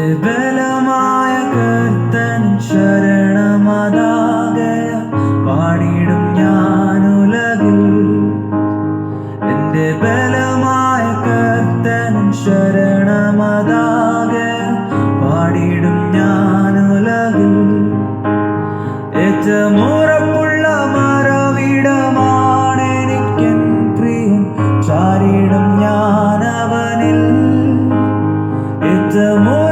എന്റെ ബലമായ കർത്തൻ ശരണമതാകയ. പാടിടും ഞാൻ ഉലകിൽ എന്റെ ബലമായ കർത്തൻ ശരണമതാകയ. പാടിടും ഞാൻ ഉലകിൽ ഏറ്റവും ഉറപ്പുള്ള മറവിടമാണ് എനിക്കൻ പ്രിയൻ. ഞാൻ അവനിൽ. ഏറ്റവും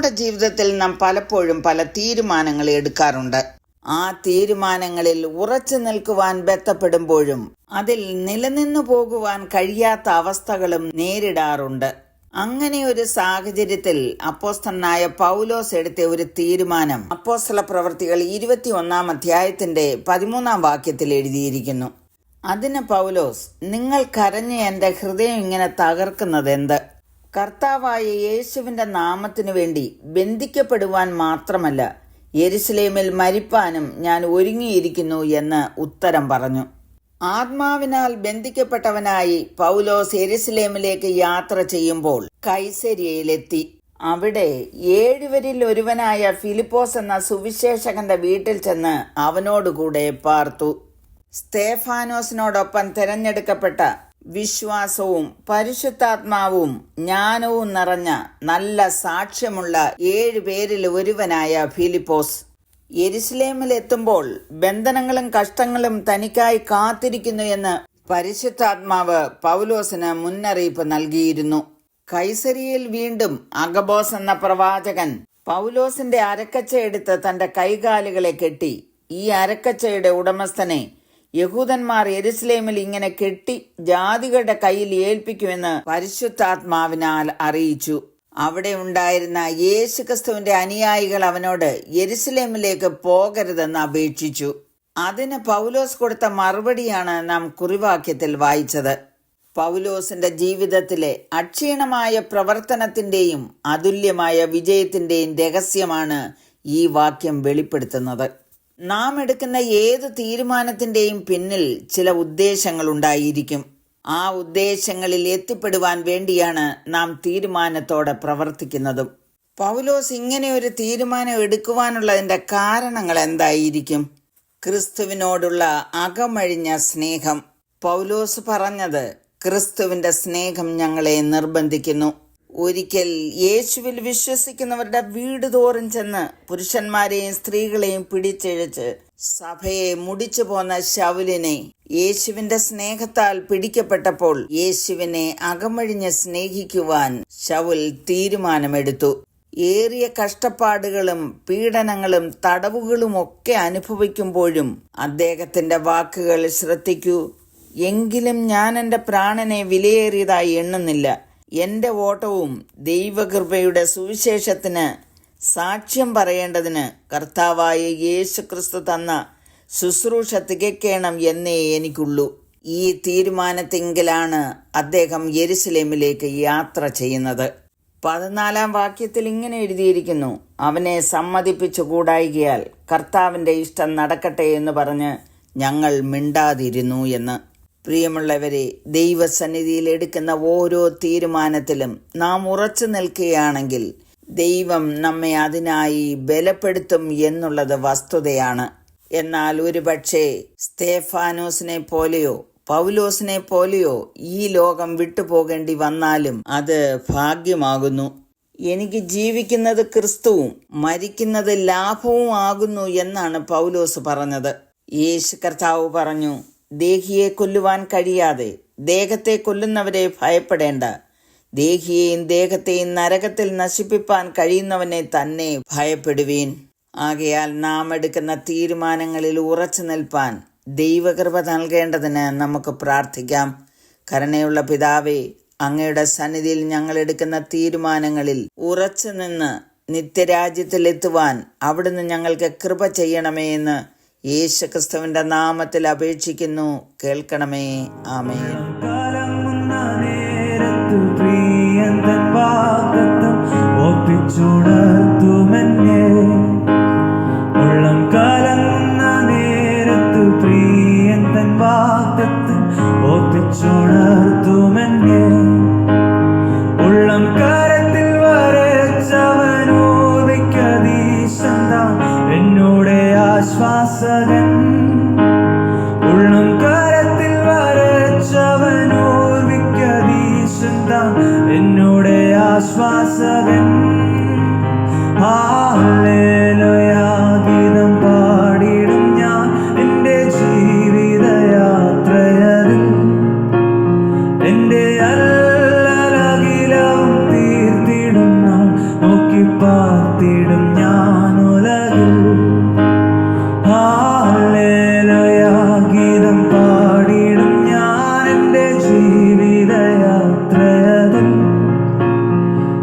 നമ്മുടെ ജീവിതത്തിൽ നാം പലപ്പോഴും പല തീരുമാനങ്ങൾ എടുക്കാറുണ്ട്. ആ തീരുമാനങ്ങളിൽ ഉറച്ചു നിൽക്കുവാൻ ബന്ധപ്പെടുമ്പോഴും അതിൽ നിലനിന്നു പോകുവാൻ കഴിയാത്ത അവസ്ഥകളും നേരിടാറുണ്ട്. അങ്ങനെ ഒരു സാഹചര്യത്തിൽ അപ്പോസ്തനായ പൗലോസ് എടുത്ത ഒരു തീരുമാനം അപ്പോസ്തല പ്രവർത്തികൾ ഇരുപത്തി ഒന്നാം അധ്യായത്തിന്റെ പതിമൂന്നാം വാക്യത്തിൽ എഴുതിയിരിക്കുന്നു. അതിന് പൗലോസ് നിങ്ങൾ കരഞ്ഞ് എന്റെ ഹൃദയം ഇങ്ങനെ തകർക്കുന്നത് എന്ത് കർത്താവായ യേശുവിന്റെ നാമത്തിനു വേണ്ടി ബന്ധിക്കപ്പെടുവാൻ മാത്രമല്ല യെരുസലേമിൽ മരിപ്പാനും ഞാൻ ഒരുങ്ങിയിരിക്കുന്നു എന്ന് ഉത്തരം പറഞ്ഞു. ആത്മാവിനാൽ ബന്ധിക്കപ്പെട്ടവനായി പൗലോസ് എരുസലേമിലേക്ക് യാത്ര ചെയ്യുമ്പോൾ കൈസരിയയിലെത്തി. അവിടെ ഏഴുവരിൽ ഒരുവനായ ഫിലിപ്പോസ് എന്ന സുവിശേഷകന്റെ വീട്ടിൽ ചെന്ന് അവനോടുകൂടെ പാർത്തു. സ്തേഫാനോസിനോടൊപ്പം തിരഞ്ഞെടുക്കപ്പെട്ട വിശ്വാസവും പരിശുദ്ധാത്മാവും ജ്ഞാനവും നിറഞ്ഞ നല്ല സാക്ഷ്യമുള്ള ഏഴ് പേരിൽ ഒരുവനായ ഫിലിപ്പോസ്. എരുസലേമിൽ എത്തുമ്പോൾ ബന്ധനങ്ങളും കഷ്ടങ്ങളും തനിക്കായി കാത്തിരിക്കുന്നു എന്ന് പരിശുദ്ധാത്മാവ് പൗലോസിന് മുന്നറിയിപ്പ് നൽകിയിരുന്നു. കൈസരിയിൽ വീണ്ടും അഗബോസ് എന്ന പ്രവാചകൻ പൗലോസിന്റെ അരക്കച്ച എടുത്ത് തന്റെ കൈകാലുകളെ കെട്ടി ഈ അരക്കച്ചയുടെ ഉടമസ്ഥനെ യഹൂദന്മാർ എരുസലേമിൽ ഇങ്ങനെ കെട്ടി ജാതികളുടെ കയ്യിൽ ഏൽപ്പിക്കുമെന്ന് പരിശുദ്ധാത്മാവിനാൽ അറിയിച്ചു. അവിടെ ഉണ്ടായിരുന്ന യേശുക്രിസ്തുവിന്റെ അനുയായികൾ അവനോട് യെരുസലേമിലേക്ക് പോകരുതെന്ന് അപേക്ഷിച്ചു. അതിന് പൗലോസ് കൊടുത്ത മറുപടിയാണ് നാം കുറിവാക്യത്തിൽ വായിച്ചത്. പൗലോസിന്റെ ജീവിതത്തിലെ അക്ഷീണമായ പ്രവർത്തനത്തിന്റെയും അതുല്യമായ വിജയത്തിന്റെയും രഹസ്യമാണ് ഈ വാക്യം വെളിപ്പെടുത്തുന്നത്. നാം എടുക്കുന്ന ഏത് തീരുമാനത്തിന്റെയും പിന്നിൽ ചില ഉദ്ദേശങ്ങൾ ഉണ്ടായിരിക്കും. ആ ഉദ്ദേശങ്ങളിൽ എത്തിപ്പെടുവാൻ വേണ്ടിയാണ് നാം തീരുമാനത്തോടെ പ്രവർത്തിക്കുന്നതും. പൗലോസ് ഇങ്ങനെ ഒരു തീരുമാനം എടുക്കുവാനുള്ളതിന്റെ കാരണങ്ങൾ എന്തായിരിക്കും? ക്രിസ്തുവിനോടുള്ള അകമഴിഞ്ഞ സ്നേഹം. പൗലോസ് പറഞ്ഞത് ക്രിസ്തുവിന്റെ സ്നേഹം ഞങ്ങളെ നിർബന്ധിക്കുന്നു. ഒരിക്കൽ യേശുവിൽ വിശ്വസിക്കുന്നവരുടെ വീട് തോറും ചെന്ന് പുരുഷന്മാരെയും സ്ത്രീകളെയും പിടിച്ചെഴിച്ച് സഭയെ മുടിച്ചു പോന്ന ശൗലിനെ യേശുവിന്റെ സ്നേഹത്താൽ പിടിക്കപ്പെട്ടപ്പോൾ യേശുവിനെ അകമഴിഞ്ഞ് സ്നേഹിക്കുവാൻ ശൗൽ തീരുമാനമെടുത്തു. ഏറിയ കഷ്ടപ്പാടുകളും പീഡനങ്ങളും തടവുകളും ഒക്കെ അനുഭവിക്കുമ്പോഴും അദ്ദേഹത്തിന്റെ വാക്കുകൾ ശ്രദ്ധിക്കൂ. എങ്കിലും ഞാൻ എന്റെ പ്രാണനെ വിലയേറിയതായി എണ്ണുന്നില്ല. എന്റെ ഓട്ടവും ദൈവകൃപയുടെ സുവിശേഷത്തിന് സാക്ഷ്യം പറയേണ്ടതിന് കർത്താവായ യേശു ക്രിസ്തു തന്ന ശുശ്രൂഷ തികയ്ക്കണം എന്നേ എനിക്കുള്ളൂ. ഈ തീരുമാനത്തെങ്കിലാണ് അദ്ദേഹം യെരുസലേമിലേക്ക് യാത്ര ചെയ്യുന്നത്. പതിനാലാം വാക്യത്തിൽ ഇങ്ങനെ എഴുതിയിരിക്കുന്നു അവനെ സമ്മതിപ്പിച്ചു കൂടായികയാൽ കർത്താവിന്റെ ഇഷ്ടം നടക്കട്ടെ എന്ന് പറഞ്ഞ് ഞങ്ങൾ മിണ്ടാതിരുന്നു എന്ന്. പ്രിയമുള്ളവരെ ദൈവസന്നിധിയിൽ എടുക്കുന്ന ഓരോ തീരുമാനത്തിലും നാം ഉറച്ചു നിൽക്കുകയാണെങ്കിൽ ദൈവം നമ്മെ അതിനായി ബലപ്പെടുത്തും എന്നുള്ളത് വസ്തുതയാണ്. എന്നാൽ ഒരുപക്ഷെ സ്തേഫാനോസിനെ പോലെയോ പൗലോസിനെ പോലെയോ ഈ ലോകം വിട്ടുപോകേണ്ടി വന്നാലും അത് ഭാഗ്യമാകുന്നു. എനിക്ക് ജീവിക്കുന്നത് ക്രിസ്തുവും മരിക്കുന്നത് ലാഭവും ആകുന്നു എന്നാണ് പൗലോസ് പറഞ്ഞത്. യേശു കർത്താവ് പറഞ്ഞു ദേഹിയെ കൊല്ലുവാൻ കഴിയാതെ ദേഹത്തെ കൊല്ലുന്നവരെ ഭയപ്പെടേണ്ട. ദേഹിയെയും ദേഹത്തെയും നരകത്തിൽ നശിപ്പിപ്പാൻ കഴിയുന്നവനെ തന്നെ ഭയപ്പെടുവീൻ. ആകയാൽ നാം എടുക്കുന്ന തീരുമാനങ്ങളിൽ ഉറച്ചു നിൽപ്പാൻ ദൈവകൃപ നൽകേണ്ടതിന് നമുക്ക് പ്രാർത്ഥിക്കാം. കരുണയുള്ള പിതാവേ അങ്ങയുടെ സന്നിധിയിൽ ഞങ്ങൾ എടുക്കുന്ന തീരുമാനങ്ങളിൽ ഉറച്ചു നിന്ന് നിത്യരാജ്യത്തിലെത്തുവാൻ അവിടുന്ന് ഞങ്ങൾക്ക് കൃപ ചെയ്യണമേ എന്ന് യേശുക്രിസ്തുവിന്റെ നാമത്തിൽ അപേക്ഷിക്കുന്നു. കേൾക്കണമേ. ആമേ കാലം നേരത്തു പ്രിയൻ തൻ വാഗ്ദത്തം ഒപ്പിച്ചുണർത്തുമെന്നെ Mas faça bem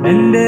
എൻ്റെ